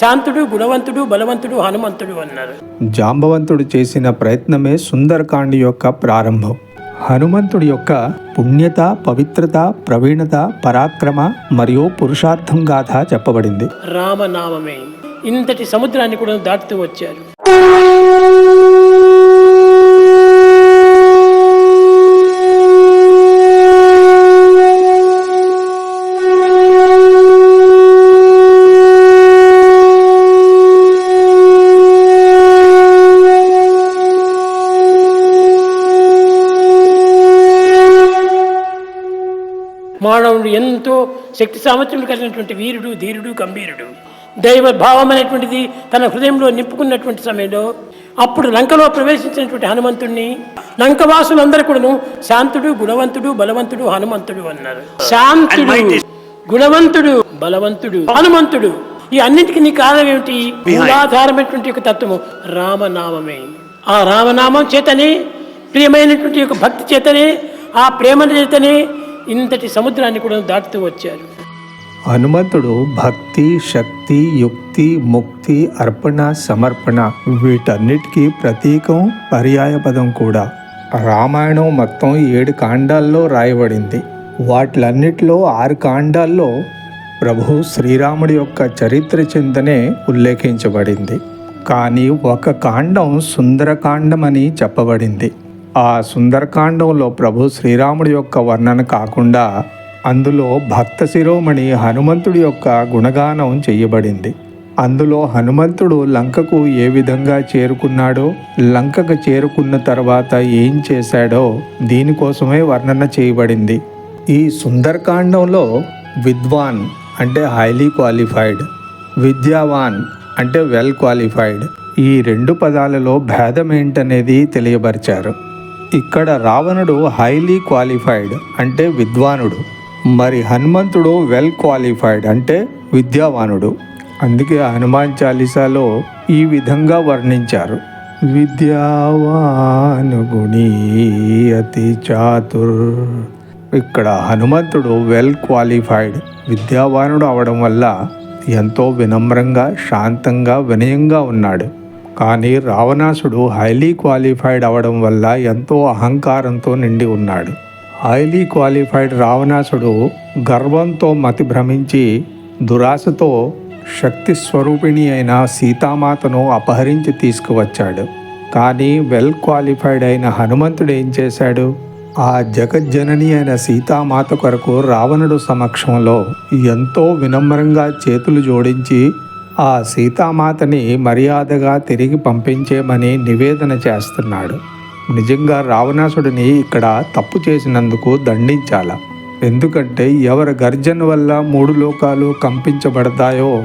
శాంతుడు గుణవంతుడు బలవంతుడు హనుమంతుడు అన్నారు. జాంబవంతుడు చేసిన ప్రయత్నమే సుందరకాండ్ యొక్క ప్రారంభం. హనుమంతుడి యొక్క పుణ్యత పవిత్రత ప్రవీణత పరాక్రమ మరియు పురుషార్థం గాథ చెప్పబడింది. రామనామమే. ఇంతటి సముద్రాన్ని కూడా దాటుతూ వచ్చారు. మానవుడు ఎంతో శక్తి సామర్థ్యం కలిగినటువంటి వీరుడు ధీరుడు గంభీరుడు. దైవ భావం అనేటువంటిది తన హృదయంలో నింపుకున్నటువంటి సమయంలో అప్పుడు లంకలో ప్రవేశించినటువంటి హనుమంతుణ్ణి లంకవాసులందరూ కూడాను శాంతుడు గుణవంతుడు బలవంతుడు హనుమంతుడు అన్నారు. శాంతుడు గుణవంతుడు బలవంతుడు హనుమంతుడు. ఈ అన్నిటికీ నీ కారణం ఏమిటి? మూలాధారమైనటువంటి ఒక తత్వము రామనామమే. ఆ రామనామం చేతనే ప్రియమైనటువంటి యొక్క భక్తి చేతనే ఆ ప్రేమ చేతనే ఇంతటి సముద్రాన్ని కూడా దాటుతూ వచ్చారు. హనుమంతుడు భక్తి శక్తి యుక్తి ముక్తి అర్పణ సమర్పణ వీటన్నిటికీ ప్రతీకం పర్యాయ పదం కూడా. రామాయణం మొత్తం ఏడు కాండాల్లో రాయబడింది. వాటిలన్నిటిలో ఆరు కాండాల్లో ప్రభు శ్రీరాముడి యొక్క చరిత్ర చింతనే ఉల్లేఖించబడింది. కానీ ఒక కాండం సుందరకాండం అని చెప్పబడింది. ఆ సుందరకాండంలో ప్రభు శ్రీరాముడి యొక్క వర్ణన కాకుండా అందులో భక్త శిరోమణి హనుమంతుడి యొక్క గుణగానం చేయబడింది. అందులో హనుమంతుడు లంకకు ఏ విధంగా చేరుకున్నాడో లంకకు చేరుకున్న తర్వాత ఏం చేశాడో దీనికోసమే వర్ణన చేయబడింది. ఈ సుందరకాండంలో విద్వాన్ అంటే హైలీ క్వాలిఫైడ్ విద్యావాన్ అంటే వెల్ క్వాలిఫైడ్ ఈ రెండు పదాలలో భేదం ఏంటనేది తెలియబరిచారు ఇక్కడ రావణుడు హైలీ క్వాలిఫైడ్ అంటే విద్వానుడు. మరి హనుమంతుడు వెల్ క్వాలిఫైడ్ అంటే విద్యావానుడు. అందుకే హనుమాన్ చాలీసాలో ఈ విధంగా వర్ణించారు. విద్యావానుగుణి అతి చాతుర్. ఇక్కడ హనుమంతుడు వెల్ క్వాలిఫైడ్ విద్యావానుడు అవడం వల్ల ఎంతో వినమ్రంగా శాంతంగా వినయంగా ఉన్నాడు. కానీ రావణాసుడు హైలీ క్వాలిఫైడ్ అవడం వల్ల ఎంతో అహంకారంతో నిండి ఉన్నాడు. హైలీ క్వాలిఫైడ్ రావణాసుడు గర్వంతో మతి భ్రమించి దురాశతో శక్తి స్వరూపిణి అయిన సీతామాతను అపహరించి తీసుకువచ్చాడు. కానీ వెల్ క్వాలిఫైడ్ అయిన హనుమంతుడు ఏం చేశాడు? ఆ జగజ్జనని అయిన సీతామాత కొరకు రావణుడు సమక్షంలో ఎంతో వినమ్రంగా చేతులు జోడించి ఆ సీతామాతని మర్యాదగా తిరిగి పంపించేమని నివేదన చేస్తున్నాడు. నిజంగా రావణాసుడిని ఇక్కడ తప్పు చేసినందుకు దండించాల. ఎందుకంటే ఎవరి గర్జన వల్ల మూడు లోకాలు కంపించబడతాయో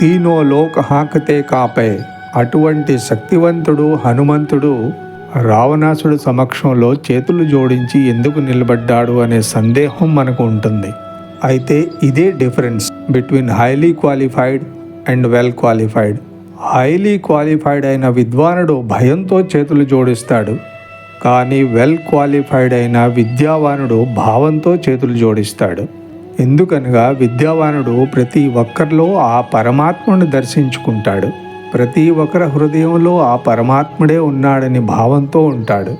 తీనో లోక హాకతే కాపే. అటువంటి శక్తివంతుడు హనుమంతుడు రావణాసుడు సమక్షంలో చేతులు జోడించి ఎందుకు నిలబడ్డాడు అనే సందేహం మనకు ఉంటుంది. అయితే ఇదే difference between highly qualified and well qualified. Highly qualified అయిన విద్వానుడు భయంతో చేతులు జోడిస్తాడు. కానీ వెల్ క్వాలిఫైడ్ అయిన విద్యావానుడు భావంతో చేతులు జోడిస్తాడు. ఎందుకనగా విద్యావానుడు ప్రతి ఒక్కరిలో ఆ పరమాత్మను దర్శించుకుంటాడు. ప్రతి ఒక్కరి హృదయంలో ఆ పరమాత్ముడే ఉన్నాడని భావంతో ఉంటాడు.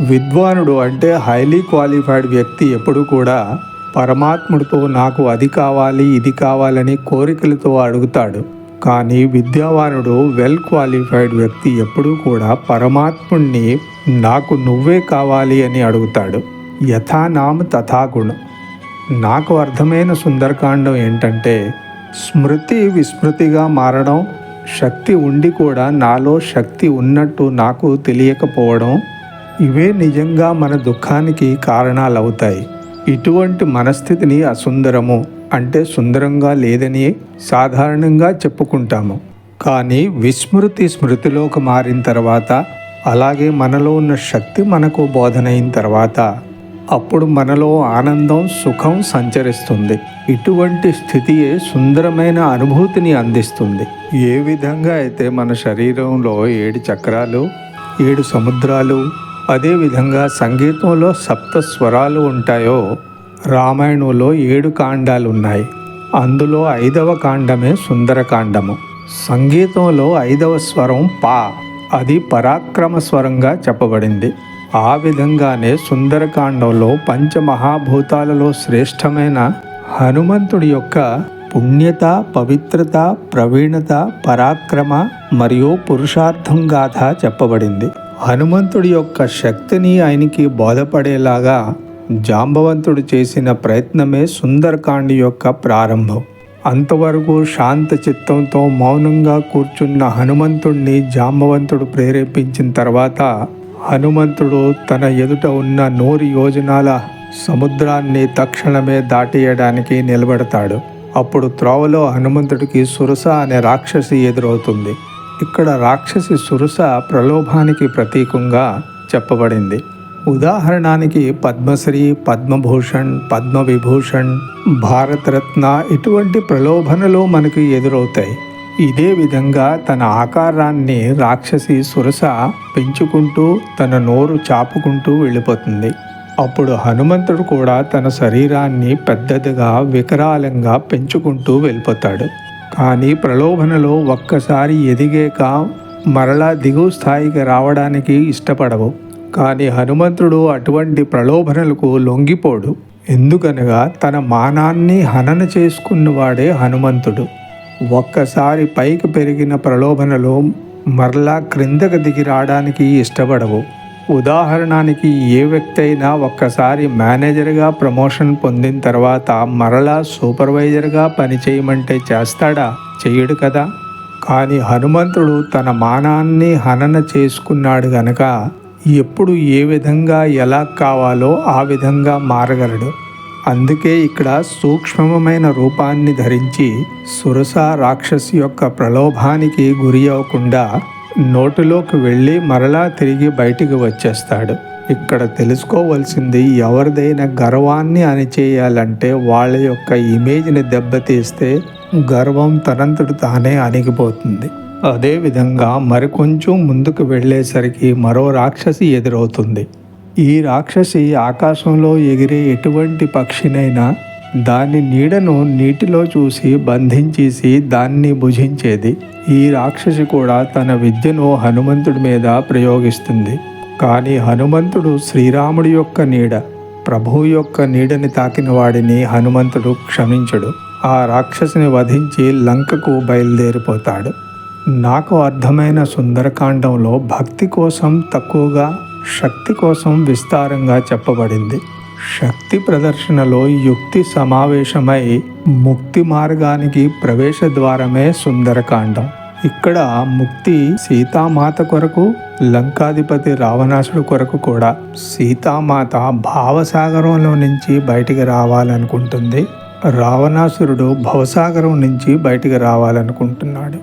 విద్వానుడు అంటే హైలీ క్వాలిఫైడ్ వ్యక్తి ఎప్పుడు కూడా పరమాత్ముడితో నాకు అది కావాలి ఇది కావాలని కోరికలతో అడుగుతాడు. కానీ విద్యావానుడు వెల్ క్వాలిఫైడ్ వ్యక్తి ఎప్పుడూ కూడా పరమాత్ముణ్ణి నాకు నువ్వే కావాలి అని అడుగుతాడు. యథానామ తథాగుణం. నాకు అర్థమైన సుందరకాండం ఏంటంటే స్మృతి విస్మృతిగా మారడం శక్తి ఉండి కూడా నాలో శక్తి ఉన్నట్టు నాకు తెలియకపోవడం ఇవే నిజంగా మన దుఃఖానికి కారణాలవుతాయి. ఇటువంటి మనస్థితిని అసుందరము అంటే సుందరంగా లేదని సాధారణంగా చెప్పుకుంటాము. కానీ విస్మృతి స్మృతిలోకి మారిన తర్వాత అలాగే మనలో ఉన్న శక్తి మనకు బోధనైన తర్వాత అప్పుడు మనలో ఆనందం సుఖం సంచరిస్తుంది. ఇటువంటి స్థితియే సుందరమైన అనుభూతిని అందిస్తుంది. ఏ విధంగా అయితే మన శరీరంలో ఏడు చక్రాలు ఏడు సముద్రాలు అదేవిధంగా సంగీతంలో సప్త స్వరాలు ఉంటాయో రామాయణంలో ఏడు కాండాలు ఉన్నాయి అందులో ఐదవ కాండమే సుందరకాండము. సంగీతంలో ఐదవ స్వరం పా. అది పరాక్రమ స్వరంగా చెప్పబడింది. ఆ విధంగానే సుందరకాండంలో పంచమహాభూతాలలో శ్రేష్టమైన హనుమంతుడి యొక్క పుణ్యత పవిత్రత ప్రవీణత పరాక్రమ మరియు పురుషార్థం గాథ చెప్పబడింది. హనుమంతుడి యొక్క శక్తిని ఆయనకి బోధపడేలాగా జాంబవంతుడు చేసిన ప్రయత్నమే సుందరకాండ్ యొక్క ప్రారంభం. అంతవరకు శాంత చిత్తంతో మౌనంగా కూర్చున్న హనుమంతుణ్ణి జాంబవంతుడు ప్రేరేపించిన తర్వాత హనుమంతుడు తన ఎదుట ఉన్న నూరు యోజనాల సముద్రాన్ని తక్షణమే దాటేయడానికి నిలబడతాడు. అప్పుడు త్రోవలో హనుమంతుడికి సురస అనే రాక్షసి ఎదురవుతుంది. ఇక్కడ రాక్షసి సురస ప్రలోభానికి ప్రతీకంగా చెప్పబడింది. ఉదాహరణానికి పద్మశ్రీ పద్మభూషణ్ పద్మవిభూషణ్ భారతరత్న ఇటువంటి ప్రలోభనలు మనకు ఎదురవుతాయి. ఇదే విధంగా తన ఆకారాన్ని రాక్షసి సురస పెంచుకుంటూ తన నోరు చాపుకుంటూ వెళ్ళిపోతుంది. అప్పుడు హనుమంతుడు కూడా తన శరీరాన్ని పెద్దదిగా వికరాలంగా పెంచుకుంటూ వెళ్ళిపోతాడు. కానీ ప్రలోభనలో ఒక్కసారి ఎదిగాక మరలా దిగువ స్థాయికి రావడానికి ఇష్టపడవు. కానీ హనుమంతుడు అటువంటి ప్రలోభనలకు లొంగిపోడు. ఎందుకనగా తన మానాన్ని హనన చేసుకున్నవాడే హనుమంతుడు. ఒక్కసారి పైకి పెరిగిన ప్రలోభనలు మరలా క్రిందకు దిగి రావడానికి ఇష్టపడవు. ఉదాహరణకి ఏ వ్యక్తి అయినా ఒక్కసారి మేనేజర్గా ప్రమోషన్ పొందిన తర్వాత మరలా సూపర్వైజర్గా పనిచేయమంటే చేస్తాడా? చెయ్యడు కదా. కానీ హనుమంతుడు తన మానాన్ని హనన చేసుకున్నాడు గనక ఎప్పుడు ఏ విధంగా ఎలా కావాలో ఆ విధంగా మారగలడు. అందుకే ఇక్కడ సూక్ష్మమైన రూపాన్ని ధరించి సురస రాక్షసి యొక్క ప్రలోభానికి గురి అవ్వకుండా నోటిలోకి వెళ్ళి మరలా తిరిగి బయటికి వచ్చేస్తాడు. ఇక్కడ తెలుసుకోవాల్సింది ఎవరిదైనా గర్వాన్ని అణిచేయాలంటే వాళ్ళ యొక్క ఇమేజ్ని దెబ్బతీస్తే గర్వం తనంతటి తానే అణిగిపోతుంది. అదేవిధంగా మరికొంచెం ముందుకు వెళ్ళేసరికి మరో రాక్షసి ఎదురవుతుంది. ఈ రాక్షసి ఆకాశంలో ఎగిరే ఎటువంటి పక్షినైనా దాని నీడను నీటిలో చూసి బంధించేసి దాన్ని భుజించేది. ఈ రాక్షసి కూడా తన విద్యను హనుమంతుడి మీద ప్రయోగిస్తుంది. కానీ హనుమంతుడు శ్రీరాముడి యొక్క నీడ ప్రభువు యొక్క నీడని తాకిన వాడిని హనుమంతుడు క్షమించడు. ఆ రాక్షసిని వధించి లంకకు బయలుదేరిపోతాడు. నాకు అర్థమైన సుందరకాండంలో భక్తి కోసం తక్కువగా శక్తి కోసం విస్తారంగా చెప్పబడింది. శక్తి ప్రదర్శనలో యుక్తి సమావేశమై ముక్తి మార్గానికి ప్రవేశ ద్వారమే సుందరకాండం. ఇక్కడ ముక్తి సీతామాత కొరకు లంకాధిపతి రావణాసుడు కొరకు కూడా సీతామాత భావసాగరంలో నుంచి బయటికి రావాలనుకుంటుంది. రావణాసురుడు భవసాగరం నుంచి బయటికి రావాలనుకుంటున్నాడు.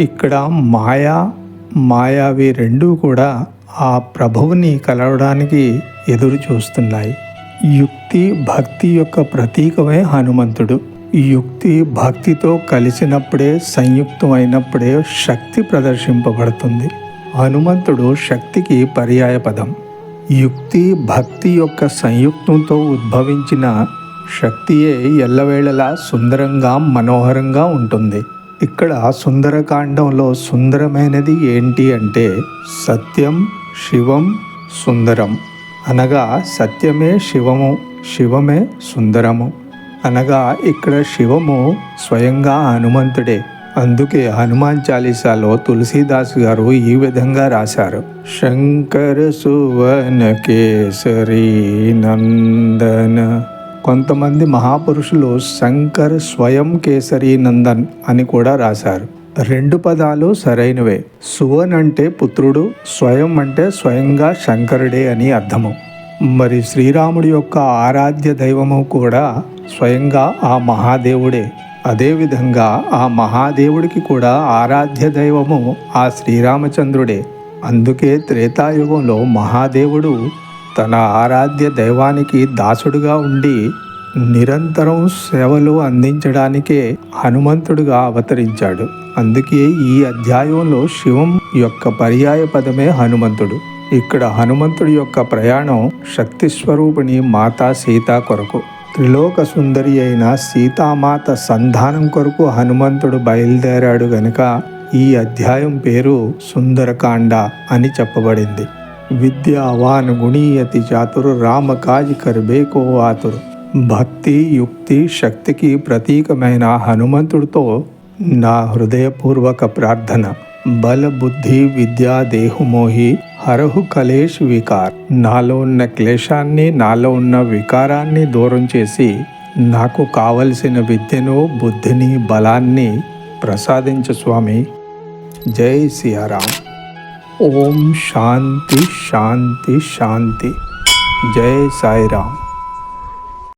ఇక్కడ మాయా మాయావి రెండూ కూడా ఆ ప్రభువుని కలవడానికి ఎదురు చూస్తున్నాయి యుక్తి భక్తి యొక్క ప్రతీకమే హనుమంతుడు. యుక్తి భక్తితో కలిసినప్పుడే సంయుక్తమైనప్పుడే శక్తి ప్రదర్శింపబడుతుంది. హనుమంతుడు శక్తికి పర్యాయ పదం. యుక్తి భక్తి యొక్క సంయుక్తంతో ఉద్భవించిన శక్తియే ఎల్లవేళలా సుందరంగా మనోహరంగా ఉంటుంది. ఇక్కడ సుందరకాండంలో సుందరమైనది ఏంటి అంటే సత్యం శివం సుందరం. అనగా సత్యమే శివము శివమే సుందరము. అనగా ఇక్కడ శివము స్వయంగా హనుమంతుడే. అందుకే హనుమాన్ చాలీసాలో తులసీదాస్ గారు ఈ విధంగా రాశారు. శంకర సువన కేసరి నందన కొంతమంది మహాపురుషులు శంకర్ స్వయం కేసరి నందన్ అని కూడా రాశారు. రెండు పదాలు సరైనవే. సువన్ అంటే పుత్రుడు స్వయం అంటే స్వయంగా శంకరుడే అని అర్థము. మరి శ్రీరాముడి యొక్క ఆరాధ్య దైవము కూడా స్వయంగా ఆ మహాదేవుడే. అదేవిధంగా ఆ మహాదేవుడికి కూడా ఆరాధ్య దైవము ఆ శ్రీరామచంద్రుడే. అందుకే త్రేతాయుగంలో మహాదేవుడు తన ఆరాధ్య దైవానికి దాసుడుగా ఉండి నిరంతరం సేవలు అందించడానికే హనుమంతుడుగా అవతరించాడు. అందుకే ఈ అధ్యాయంలో శివం యొక్క పర్యాయ పదమే హనుమంతుడు. ఇక్కడ హనుమంతుడి యొక్క ప్రయాణం శక్తి స్వరూపిణి మాతా సీత కొరకు. త్రిలోక సుందరి అయిన సీతామాత సంధానం కొరకు హనుమంతుడు బయలుదేరాడు గనుక ఈ అధ్యాయం పేరు సుందరకాండ అని చెప్పబడింది. విద్యావాన్ గుణీయతి చాతురు రామకాజి కర్బేకో ఆతురు. భక్తి యుక్తి శక్తికి ప్రతీకమైన హనుమంతుడితో నా హృదయపూర్వక ప్రార్థన. బల బుద్ధి విద్యా దేహుమోహి హరహు కలేష్ వికార్. నాలో ఉన్న క్లేశాన్ని నాలో ఉన్న వికారాన్ని దూరం చేసి నాకు కావలసిన విద్యను బుద్ధిని బలాన్ని ప్రసాదించు స్వామి. జై సియారాం. ఓం శాంతి శాంతి శాంతి. జై సాయిరాం.